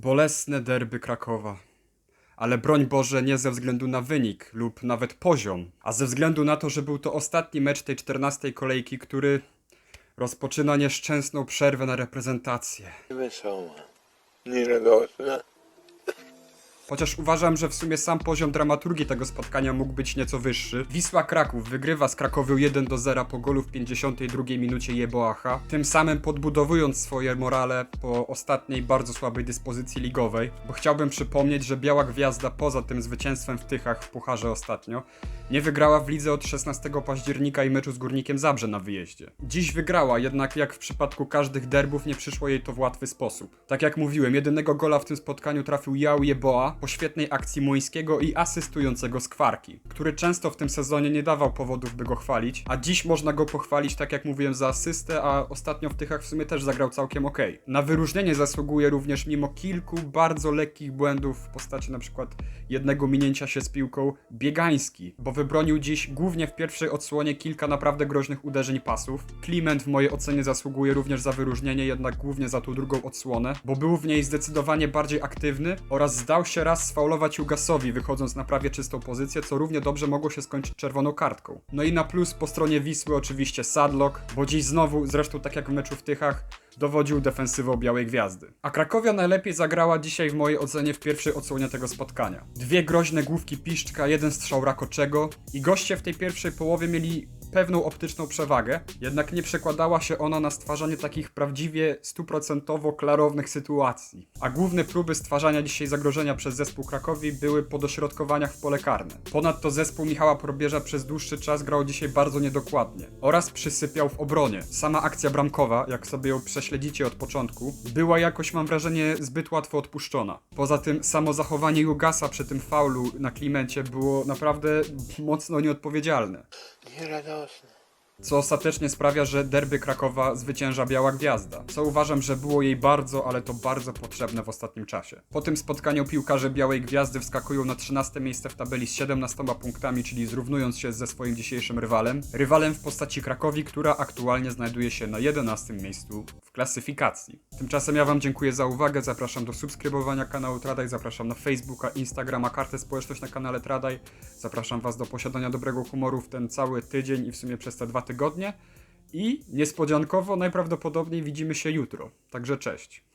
Bolesne derby Krakowa. Ale broń Boże nie ze względu na wynik lub nawet poziom, a ze względu na to, że był to ostatni mecz tej 14 kolejki, który rozpoczyna nieszczęsną przerwę na reprezentację. Wesoła, nieradosna. Chociaż uważam, że w sumie sam poziom dramaturgii tego spotkania mógł być nieco wyższy. Wisła Kraków wygrywa z Krakowią 1 do 0 po golu w 52 minucie Jeboacha, tym samym podbudowując swoje morale po ostatniej bardzo słabej dyspozycji ligowej, bo chciałbym przypomnieć, że Biała Gwiazda poza tym zwycięstwem w Tychach w Pucharze ostatnio nie wygrała w lidze od 16 października i meczu z Górnikiem Zabrze na wyjeździe. Dziś wygrała, jednak jak w przypadku każdych derbów nie przyszło jej to w łatwy sposób. Tak jak mówiłem, jedynego gola w tym spotkaniu trafił Jał Jeboa po świetnej akcji Młyńskiego i asystującego Skwarki, który często w tym sezonie nie dawał powodów, by go chwalić, a dziś można go pochwalić, tak jak mówiłem, za asystę, a ostatnio w Tychach w sumie też zagrał całkiem ok. Na wyróżnienie zasługuje również mimo kilku bardzo lekkich błędów w postaci przykład jednego minięcia się z piłką Biegański, bo wybronił dziś głównie w pierwszej odsłonie kilka naprawdę groźnych uderzeń pasów. Kliment w mojej ocenie zasługuje również za wyróżnienie, jednak głównie za tą drugą odsłonę, bo był w niej zdecydowanie bardziej aktywny oraz zdał się raz sfaulować Jugasowi, wychodząc na prawie czystą pozycję, co równie dobrze mogło się skończyć czerwoną kartką. No i na plus po stronie Wisły oczywiście Sadlock, bo dziś znowu, zresztą tak jak w meczu w Tychach, dowodził defensywą Białej Gwiazdy. A Krakowia najlepiej zagrała dzisiaj w mojej ocenie w pierwszej odsłonie tego spotkania. Dwie groźne główki Piszczka, jeden strzał Rakoczego i goście w tej pierwszej połowie mieli pewną optyczną przewagę, jednak nie przekładała się ona na stwarzanie takich prawdziwie stuprocentowo klarownych sytuacji. A główne próby stwarzania dzisiaj zagrożenia przez zespół Krakowi były po dośrodkowaniach w pole karne. Ponadto zespół Michała Probierza przez dłuższy czas grał dzisiaj bardzo niedokładnie oraz przysypiał w obronie. Sama akcja bramkowa, jak sobie ją prześledzicie od początku, była jakoś mam wrażenie zbyt łatwo odpuszczona. Poza tym samo zachowanie Jugasa przy tym faulu na Klimencie było naprawdę mocno nieodpowiedzialne страшно. Co ostatecznie sprawia, że derby Krakowa zwycięża Biała Gwiazda, co uważam, że było jej bardzo, ale to bardzo potrzebne w ostatnim czasie. Po tym spotkaniu piłkarze Białej Gwiazdy wskakują na 13 miejsce w tabeli z 17 punktami, czyli zrównując się ze swoim dzisiejszym rywalem. Rywalem w postaci Krakowi, która aktualnie znajduje się na 11 miejscu w klasyfikacji. Tymczasem ja Wam dziękuję za uwagę, zapraszam do subskrybowania kanału Tradaj, zapraszam na Facebooka, Instagrama, kartę społeczność na kanale Tradaj, zapraszam Was do posiadania dobrego humoru w ten cały tydzień i w sumie przez te dwa tygodnie. I niespodziankowo najprawdopodobniej widzimy się jutro. Także cześć.